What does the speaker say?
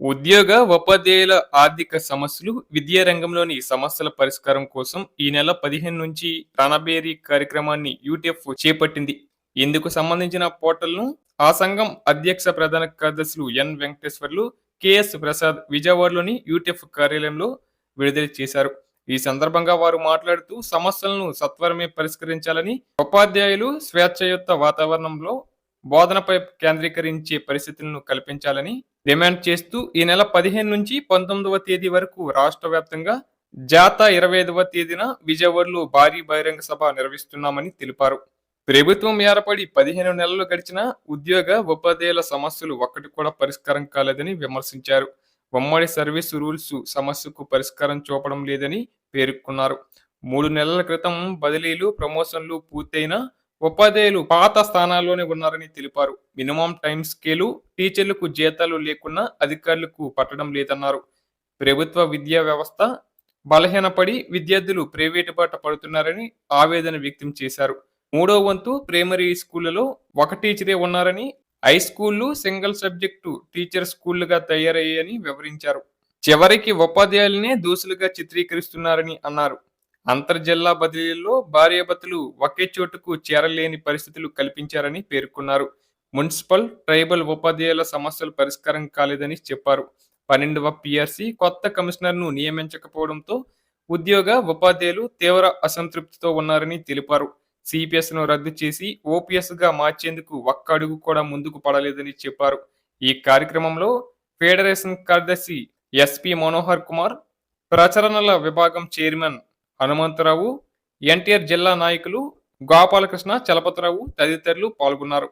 ఉద్యోగ ఉపాధ్యాయుల ఆర్థిక సమస్యలు విద్యా రంగంలోని సమస్యల పరిష్కారం కోసం ఈ నెల పదిహేను నుంచి రణబేరీ కార్యక్రమాన్ని యూటీఎఫ్ చేపట్టింది. ఇందుకు సంబంధించిన పోర్టల్ను ఆ సంఘం అధ్యక్ష ప్రధాన కార్యదర్శులు ఎన్ వెంకటేశ్వర్లు కెఎస్ ప్రసాద్ విజయవాడలోని యూటీఎఫ్ కార్యాలయంలో విడుదల చేశారు. ఈ సందర్భంగా వారు మాట్లాడుతూ సమస్యలను సత్వరమే పరిష్కరించాలని ఉపాధ్యాయులు స్వేచ్ఛయుత వాతావరణంలో బోధనపై కేంద్రీకరించే పరిస్థితులను కల్పించాలని డిమాండ్ చేస్తూ ఈ నెల పదిహేను నుంచి పంతొమ్మిదవ తేదీ వరకు రాష్ట్ర వ్యాప్తంగా జాతా ఇరవై ఐదవ తేదీన విజయవాడలో భారీ బహిరంగ సభ నిర్వహిస్తున్నామని తెలిపారు. ప్రభుత్వం ఏర్పడి పదిహేను నెలలు గడిచిన ఉద్యోగ ఉపాధ్యాయుల సమస్యలు ఒక్కటి కూడా పరిష్కారం కాలేదని విమర్శించారు. ఉమ్మడి సర్వీస్ రూల్స్ సమస్యకు పరిష్కారం చూపడం లేదని పేర్కొన్నారు. మూడు నెలల క్రితం బదిలీలు ప్రమోషన్లు పూర్తయినా ఉపాధ్యాయులు పాత స్థానాల్లోనే ఉన్నారని తెలిపారు. మినిమం టైం స్కేలు టీచర్లకు జీతాలు లేకున్నా అధికారులకు పట్టడం లేదన్నారు. ప్రభుత్వ విద్యా వ్యవస్థ బలహీనపడి విద్యార్థులు ప్రైవేటు బాట పడుతున్నారని ఆవేదన వ్యక్తం చేశారు. మూడో వంతు ప్రైమరీ స్కూళ్ళలో ఒక టీచరే ఉన్నారని హై స్కూళ్ళు సింగిల్ సబ్జెక్టు టీచర్ స్కూళ్ళుగా తయారయ్యాయని వివరించారు. చివరికి ఉపాధ్యాయులనే దోషులుగా చిత్రీకరిస్తున్నారని అన్నారు. అంతర్జిల్లా బదిలీల్లో భార్యాభర్తలు ఒకే చోటుకు చేరలేని పరిస్థితులు కల్పించారని పేర్కొన్నారు. మున్సిపల్ ట్రైబల్ ఉపాధ్యాయుల సమస్యలు పరిష్కారం కాలేదని చెప్పారు. పన్నెండవ పిఆర్సి కొత్త కమిషనర్ను నియమించకపోవడంతో ఉద్యోగ ఉపాధ్యాయులు తీవ్ర అసంతృప్తితో ఉన్నారని తెలిపారు. సిపిఎస్ను రద్దు చేసి ఓపీఎస్గా మార్చేందుకు ఒక్క అడుగు కూడా ముందుకు పడలేదని చెప్పారు. ఈ కార్యక్రమంలో ఫెడరేషన్ కార్యదర్శి ఎస్పి మనోహర్ కుమార్ ప్రచరణల విభాగం చైర్మన్ హనుమంతరావు ఎన్టీఆర్ జిల్లా నాయకులు గోపాలకృష్ణ చలపతిరావు తదితరులు పాల్గొన్నారు.